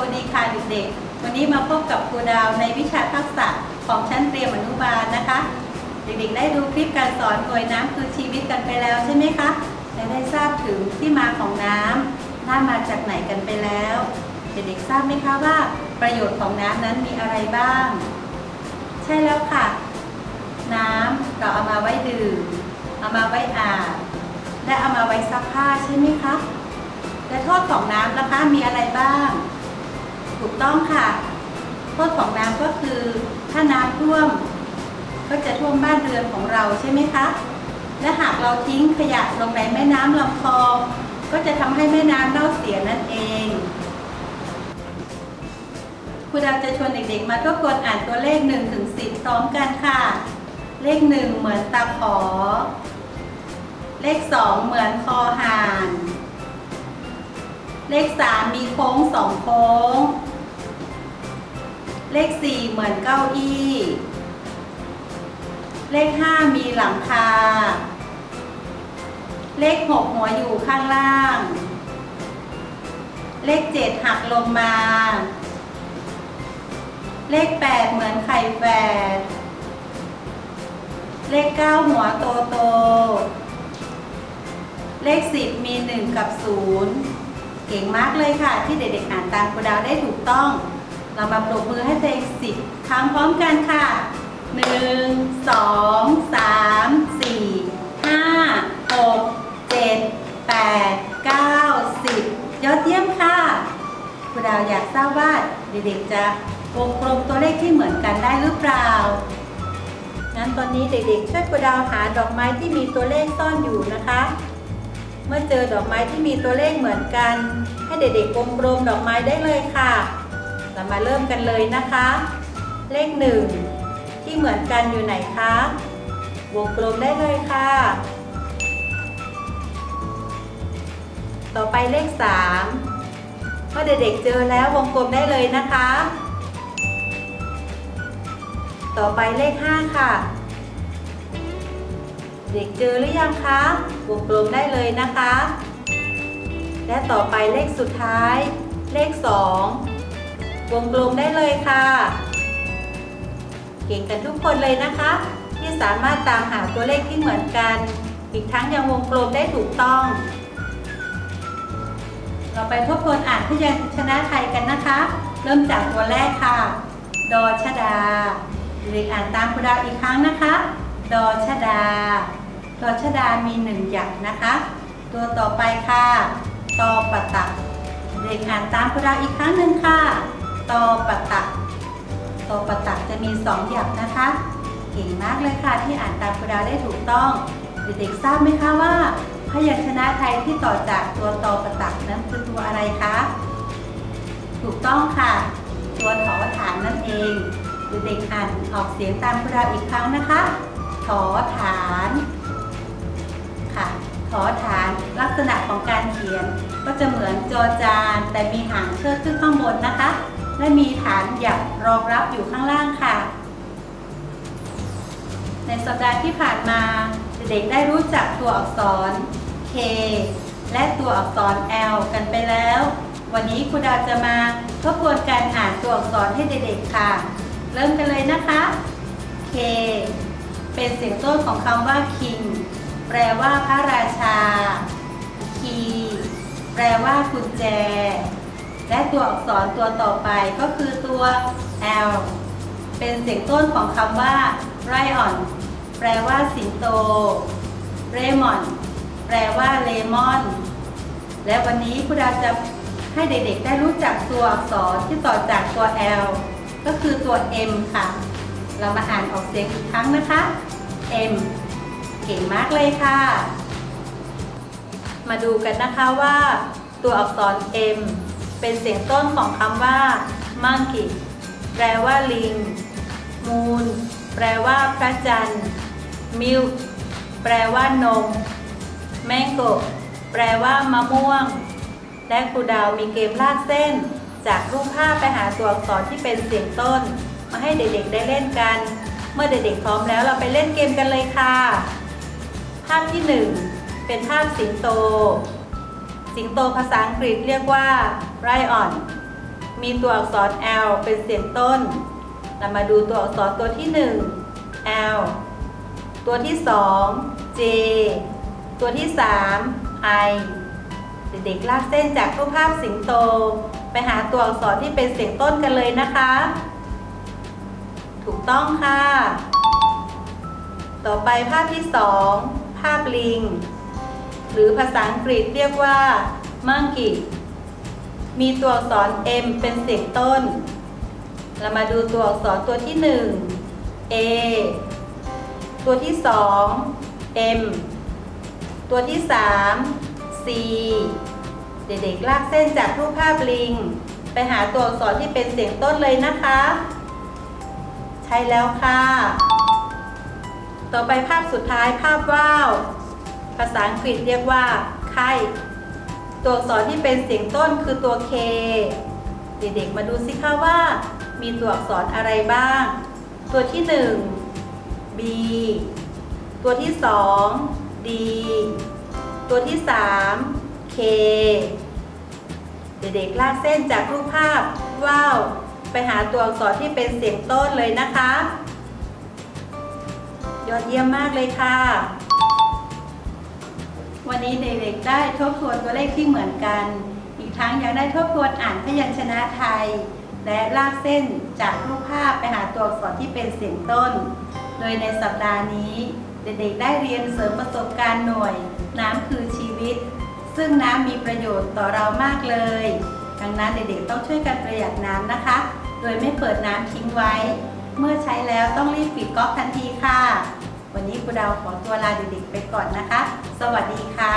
วัสดีค่ะเด็กๆ วันนี้มาพบกับครูดาวในวิชาทักษะของชั้นเตรียมอนุบาลนะคะ เด็กๆ ได้ดูคลิปการสอนหน่วยน้ำคือชีวิตกันไปแล้วใช่ไหมคะและได้ทราบถึงที่มาของน้ำน้ำมาจากไหนกันไปแล้ว เด็กๆ ทราบไหมคะว่า ประโยชน์ของน้ำนั้นมีอะไรบ้าง ใช่แล้วค่ะ น้ำเราเอามาไว้ดื่ม เอามาไว้อาบ และเอามาไว้ซักผ้าใช่ไหมคะ และโทษของน้ำนะคะมีอะไรบ้าง ถูกต้องค่ะโทษของน้ำก็คือถ้าน้ำท่วม ก็จะท่วมบ้านเรือนของเราใช่ไหมคะ และหากเราทิ้งขยะลงในแม่น้ำลำคลองก็จะทำให้แม่น้ำเน่าเสียนั่นเองครูดาวจะชวนเด็กๆมาทบทวนอ่านตัวเลข1ถึง10พร้อมกันค่ะ เลข 1 เหมือนตาขอ เลข 2 เหมือนคอห่าน เลข 3 มีโค้งสองโค้ง เลข 4 เหมือนเก้าอี้ เลข 5 มีหลังคา เลข 6 หัวอยู่ข้างล่าง เลข 7 หักลงมา เลข 8 เหมือนไข่แฝดเลข 9 หัวโตโต เลข 10 มี 1 กับ 0 เก่งมากเลยค่ะ ที่เด็กๆอ่านตามครูดาวได้ถูกต้อง เรามาปรบมือให้ตัวเองสิบครั้งพร้อมกันค่ะ1 2 3 4 5 6 7 8 9 10ยอดเยี่ยมค่ะครูดาวอยากทราบว่าเด็กๆจะวงกลมตัวเลขที่เหมือนกันได้หรือเปล่า งั้นตอนนี้เด็กๆ ช่วยครูดาวหาดอกไม้ที่มีตัวเลขซ่อนอยู่นะคะ เมื่อเจอดอกไม้ที่มีตัวเลขเหมือนกัน ให้เด็กๆวงกลมดอกไม้ได้เลยค่ะ เรามาเริ่มกันเลยนะคะ เลขหนึ่งที่เหมือนกันอยู่ไหนคะ วงกลมได้เลยค่ะ ต่อไปเลขสามเมื่อเด็กๆเจอแล้ววงกลมได้เลยนะคะ ต่อไปเลขห้าค่ะ เด็กเจอหรือยังคะ วงกลมได้เลยนะคะ และต่อไปเลขสุดท้าย เลข2 วงกลมได้เลยค่ะ เก่งกันทุกคนเลยนะคะ ที่สามารถตามหาตัวเลขที่เหมือนกัน อีกทั้งยังวงกลมได้ถูกต้อง เราไปทบทวนอ่านพยัญชนะไทยกันนะคะ เริ่มจากตัวแรกค่ะ ดอชดาเด็กอ่านตามครูดาวอีกครั้งนะคะ ดอชดา ดอชดามีหนึ่งหยักนะคะ ตัวต่อไปค่ะ ตอปะตักเด็กอ่านตามครูดาวอีกครั้งหนึ่งค่ะ ตอปะตักตอปะตักจะมีสองหยักนะคะเก่งมากเลยค่ะที่อ่านตามครูดาวได้ถูกต้อง เด็กๆทราบไหมคะว่า พยัญชนะไทยที่ต่อจากตัวตอปะตักนั้นคือตัวอะไรคะถูกต้องค่ะ ตัวถอฐานนั่นเองเด็กๆอ่านออกเสียงตามครูดาวอีกครั้งนะคะถอฐานค่ะถอฐานลักษณะของการเขียนก็จะเหมือนจอจานแต่มีหางเชิดขึ้นข้างบนนะคะ และมีฐานหยักรองรับอยู่ข้างล่างค่ะ ในสัปดาห์ที่ผ่านมาเด็กๆได้รู้จักตัวอักษร K และตัวอักษร L กันไปแล้ว วันนี้ครูดาวจะมาทบทวนการอ่านตัวอักษรให้เด็กๆค่ะ เริ่มกันเลยนะคะ K เป็นเสียงต้นของคำว่า king แปลว่าพระราชา key แปลว่ากุญแจ และตัวอักษรตัวต่อไปก็คือตัว L เป็นเสียงต้นของคำว่า lion แปลว่าสิงโต lemon แปลว่าเลมอน และวันนี้ครูดาจะให้เด็กๆ ได้รู้จักตัวอักษรที่ต่อจากตัว L ก็คือตัว M ค่ะ เรามาอ่านออกเสียงอีกครั้งนะคะ M เก่งมากเลยค่ะ มาดูกันนะคะว่า ตัวอักษร M เป็นเสียงต้นของคำว่า monkey แปลว่าลิง moon แปลว่าพระจันทร์ milk แปลว่านม mango แปลว่ามะม่วง และครูดาวมีเกมลากเส้น จากรูปภาพไปหาตัวอักษรที่เป็นเสียงต้น มาให้เด็กๆได้เล่นกัน เมื่อเด็กๆพร้อมแล้วเราไปเล่นเกมกันเลยค่ะ ภาพที่ 1 เป็นภาพสิงโต สิงโตภาษาอังกฤษเรียกว่า lion มีตัวอักษร L เป็นเสียงต้น เรามาดูตัวอักษรตัวที่ 1 L ตัวที่ 2 J ตัวที่ 3 I เด็กๆลากเส้นจากรูปภาพสิงโต ไปหาตัวอักษรที่เป็นเสียงต้นกันเลยนะคะ ถูกต้องค่ะ ต่อไปภาพที่ 2 ภาพลิง หรือภาษาอังกฤษเรียกว่า monkey มีตัวอักษร M เป็นเสียงต้น เรามาดูตัวอักษรตัวที่ 1 A ตัวที่ 2 M ตัวที่ 3 C เด็กๆลากเส้นจากรูปภาพลิง ไปหาตัวอักษรที่เป็นเสียงต้นเลยนะคะ ใช่แล้วค่ะ ต่อไปภาพสุดท้ายภาพว่าว ภาษาอังกฤษเรียกว่าไข่ ตัวอักษรที่เป็นเสียงต้นคือตัว K เด็กๆมาดูสิคะว่า มีตัวอักษรอะไรบ้าง ตัวที่ 1 B ตัวที่ 2 D ตัวที่ 3 K เด็กๆลากเส้นจากรูปภาพว่าว ไปหาตัวอักษรที่เป็นเสียงต้นเลยนะคะ ยอดเยี่ยมมากเลยค่ะ วันนี้เด็กๆได้ทบทวนตัวเลขที่เหมือนกัน อีกทั้งยังได้ทบทวนอ่านพยัญชนะไทย และลากเส้นจากรูปภาพไปหาตัวอักษรที่เป็นเสียงต้น โดยในสัปดาห์นี้ เด็กๆได้เรียนเสริมประสบการณ์หน่วย น้ำคือชีวิต ซึ่งน้ำมีประโยชน์ต่อเรามากเลย ดังนั้นเด็กๆต้องช่วยกันประหยัดน้ำนะคะ โดยไม่เปิดน้ำทิ้งไว้ เมื่อใช้แล้วต้องรีบปิดก๊อกทันทีค่ะ วันนี้ครูดาวขอตัวลาเด็กๆไปก่อนนะคะ สวัสดีค่ะ